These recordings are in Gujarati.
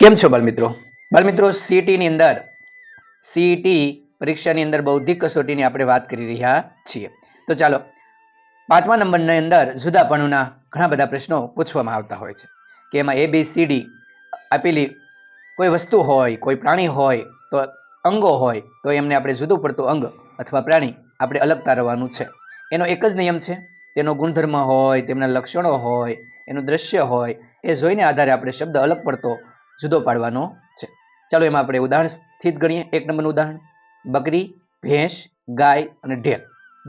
કેમ છો બાળમિત્રો બાળમિત્રો સીઈટીની અંદર સીઈટી પરીક્ષાની અંદર બૌદ્ધિક કસોટીની આપણે વાત કરી રહ્યા છીએ. તો ચાલો, પાંચમા નંબરની અંદર જુદાપણુના ઘણા બધા પ્રશ્નો પૂછવામાં આવતા હોય છે. કે એમાં એ બી સી ડી આપેલી કોઈ વસ્તુ હોય, કોઈ પ્રાણી હોય, તો અંગો હોય, તો એમને આપણે જુદું પડતું અંગ અથવા પ્રાણી આપણે અલગ તારવવાનું છે. એનો એક જ નિયમ છે, તેનો ગુણધર્મ હોય, તેમના લક્ષણો હોય, એનું દ્રશ્ય હોય, એ જોઈને આધારે આપણે શબ્દ અલગ પડતો જુદો પાડવાનો છે. ચાલો એમાં આપણે ઉદાહરણ સ્થિત ગણીએ. એક નંબરનું ઉદાહરણ. બકરી, ભેંસ, ગાય અને ઢેલ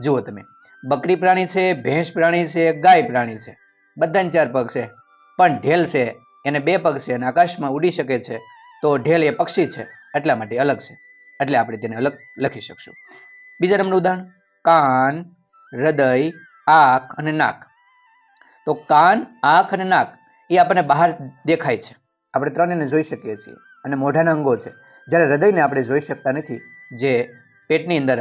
જુઓ તમે. બકરી પ્રાણી છે, ભેંસ પ્રાણી છે, ગાય પ્રાણી છે. બધાને ચાર પગ છે. પણ ઢેલ છે, એને બે પગ છે અને આકાશમાં ઉડી શકે છે, તો ઢેલ એ પક્ષી છે. એટલા માટે અલગ છે. એટલે આપણે તેને અલગ લખી શકશું. બીજા નંબરનું ઉદાહરણ. કાન, હૃદય, આંખ અને નાક. તો કાન, આંખ અને નાક એ આપણને બહાર દેખાય છે. આપણે ત્રણેયને જોઈ શકીએ છીએ અને મોઢાના અંગો છે. જ્યારે હૃદયને આપણે જોઈ શકતા નથી, જે પેટની અંદર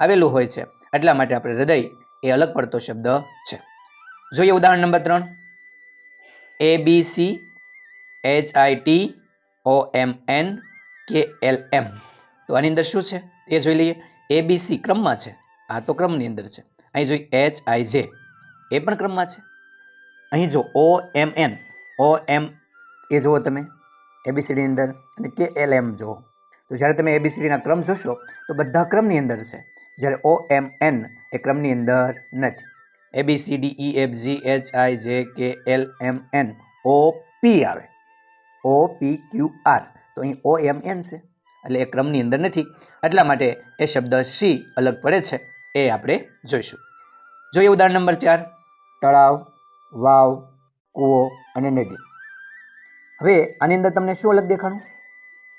આવેલું હોય છે, એટલા માટે આપણે હૃદય એ અલગ પડતો શબ્દ છે. જોઈએ ઉદાહરણ નંબર ત્રણ. A B C H I T O M N K L M તો આની અંદર શું છે? એ જોઈ લઈએ. એ બી સી ક્રમમાં છે. આ તો ક્રમની અંદર છે. અહીં જોઈ એચ આઈ જે એ પણ ક્રમમાં છે. અહીં જો ઓ એમ એન ઓ એમ એ જુઓ તમે એબીસીડી અંદર અને કે એલ એમ જુઓ. તો જ્યારે તમે એબીસીડીના ક્રમ જોશો, તો બધા ક્રમની અંદર છે. જ્યારે ઓ એમ એન એ ક્રમની અંદર નથી. A B C D E F G H I J K L M N O પી આવે. ઓ પી ક્યુ આર તો અહીં ઓ એમ એન છે. એટલે એ ક્રમની અંદર નથી. એટલા માટે એ શબ્દ સી અલગ પડે છે. એ આપણે જોઈશું. જોઈએ ઉદાહરણ નંબર ચાર. તળાવ, વાવ, કૂવો અને નદી. હવે આની અંદર તમને શું અલગ દેખાણું?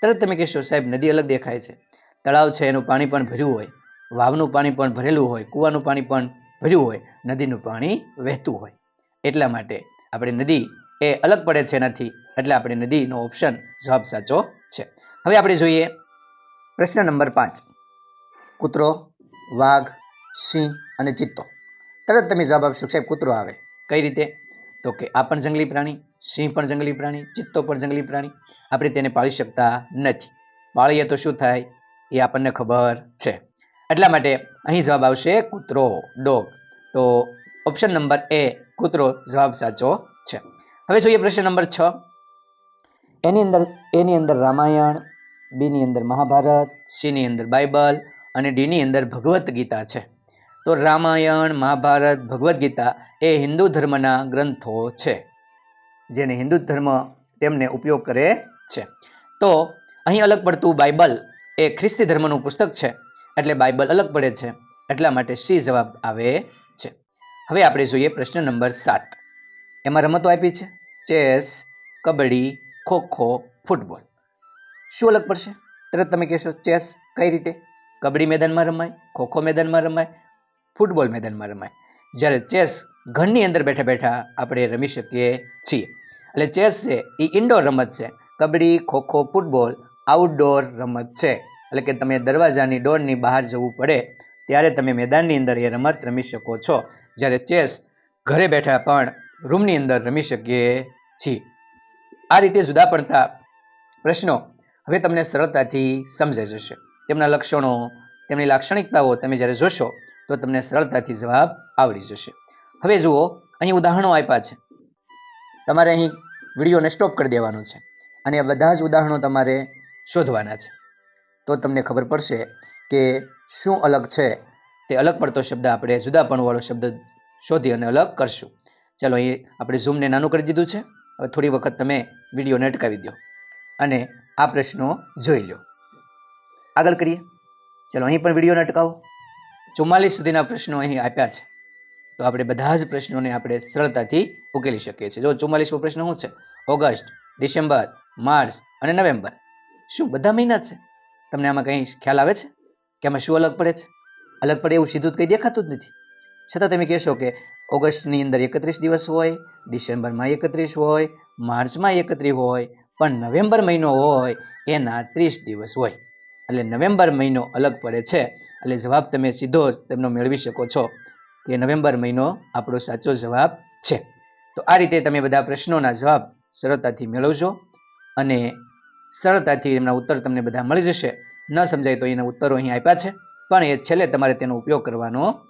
તરત તમે કહેશો, સાહેબ, નદી અલગ દેખાય છે. તળાવ છે, એનું પાણી પણ ભર્યું હોય. વાવનું પાણી પણ ભરેલું હોય, કૂવાનું પાણી પણ ભર્યું હોય, નદીનું પાણી વહેતું હોય. એટલા માટે આપણે નદી એ અલગ પડે છે એનાથી, એટલે આપણે નદીનો ઓપ્શન જવાબ સાચો છે. હવે આપણે જોઈએ પ્રશ્ન નંબર પાંચ. કૂતરો, વાઘ, સિંહ અને ચિત્તો. તરત તમે જવાબ આપશો સાહેબ, કૂતરો આવે. કઈ રીતે? તો કે આ પણ જંગલી પ્રાણી સિંહ પણ જંગલી પ્રાણી, ચિત્તો પણ જંગલી પ્રાણી. આપણે તેને પાળી શકતા નથી. પાળીએ તો શું થાય? એ આપણને ખબર છે. એટલા માટે અહીં જવાબ આવશે કૂતરો, ડોગ. તો ઓપ્શન નંબર એ કૂતરો જવાબ સાચો છે. હવે જોઈએ પ્રશ્ન નંબર છ. એની અંદર એની અંદર રામાયણ, બીની અંદર મહાભારત, સીની અંદર બાઇબલ અને ડીની અંદર ભગવદ્ ગીતા છે. તો રામાયણ, મહાભારત, ભગવદ્ ગીતા એ હિન્દુ ધર્મના ગ્રંથો છે. જેને હિન્દુ ધર્મ તેમને ઉપયોગ કરે છે. તો અહીં અલગ પડતું બાઇબલ એ ખ્રિસ્તી ધર્મનું પુસ્તક છે. એટલે બાઇબલ અલગ પડે છે. એટલા માટે સી જવાબ આવે છે. હવે આપણે જોઈએ પ્રશ્ન નંબર સાત. એમાં રમતો આપી છે. Chess, kabaddi, kho kho, football. શું અલગ પડશે? તરત તમે કહેશો, ચેસ કઈ રીતે? કબડ્ડી મેદાનમાં રમાય, ખોખો મેદાનમાં રમાય, ફૂટબોલ મેદાનમાં રમાય. જ્યારે ચેસ ઘરની અંદર બેઠા બેઠા આપણે રમી શકીએ છીએ. એટલે ચેસ છે, એ ઇન્ડોર રમત છે. કબડ્ડી, ખોખો ફૂટબોલ આઉટડોર રમત છે. એટલે કે તમે દરવાજાની ડોરની બહાર જવું પડે, ત્યારે તમે મેદાનની અંદર એ રમત રમી શકો છો. જ્યારે ચેસ ઘરે બેઠા પણ રૂમની અંદર રમી શકીએ છીએ. આ રીતે જુદા પડતા પ્રશ્નો હવે તમને સરળતાથી સમજાઈ જશે. તેમના લક્ષણો, તેમની લાક્ષણિકતાઓ તમે જ્યારે જોશો, તો તમને સરળતાથી જવાબ આવડી જશે. હવે જુઓ, અહીં ઉદાહરણો આપ્યા છે. તમારે અહીં વિડીયોને સ્ટોપ કરી દેવાનો છે. અને આ બધા જ ઉદાહરણો તમારે શોધવાના છે. તો તમને ખબર પડશે કે શું અલગ છે? તે અલગ પડતો શબ્દ આપણે જુદાપણવાળો શબ્દ શોધી અને અલગ કરશું. ચાલો અહીં આપણે ઝૂમને નાનું કરી દીધું છે. હવે થોડી વખત તમે વિડીયોને અટકાવી દો. અને આ પ્રશ્નો જોઈ લો. આગળ કરીએ. ચાલો અહીં પણ વિડીયોને અટકાવો. ચુમ્માલીસ સુધીના પ્રશ્નો અહીં આપ્યા છે. તો આપણે બધા જ પ્રશ્નોને આપણે સરળતાથી ઉકેલી શકીએ છીએ. જો ચુમ્માલીસમો પ્રશ્ન શું છે? ઓગસ્ટ, ડિસેમ્બર, માર્ચ અને નવેમ્બર. શું બધા મહિના છે? તમને આમાં કંઈ ખ્યાલ આવે છે? કે આમાં શું અલગ પડે છે? અલગ પડે એવું સીધું જ કંઈ દેખાતું જ નથી. છતાં તમે કહેશો કે ઓગસ્ટની અંદર એકત્રીસ દિવસ હોય, ડિસેમ્બરમાં એકત્રીસ હોય, માર્ચમાં એકત્રીસ હોય, પણ નવેમ્બર મહિનો હોય, એના ત્રીસ દિવસ હોય. એટલે નવેમ્બર મહિનો અલગ પડે છે. એટલે જવાબ તમે સીધો જ તેમનો મેળવી શકો છો કે નવેમ્બર મહિનો આપણો સાચો જવાબ છે. તો આ રીતે તમે બધા પ્રશ્નોના જવાબ સરળતાથી મેળવજો અને સરળતાથી એમના ઉત્તર તમને બધા મળી જશે. ન સમજાય તો એના ઉત્તરો અહીં આપ્યા છે. પણ એ છેલ્લે તમારે તેનો ઉપયોગ કરવાનો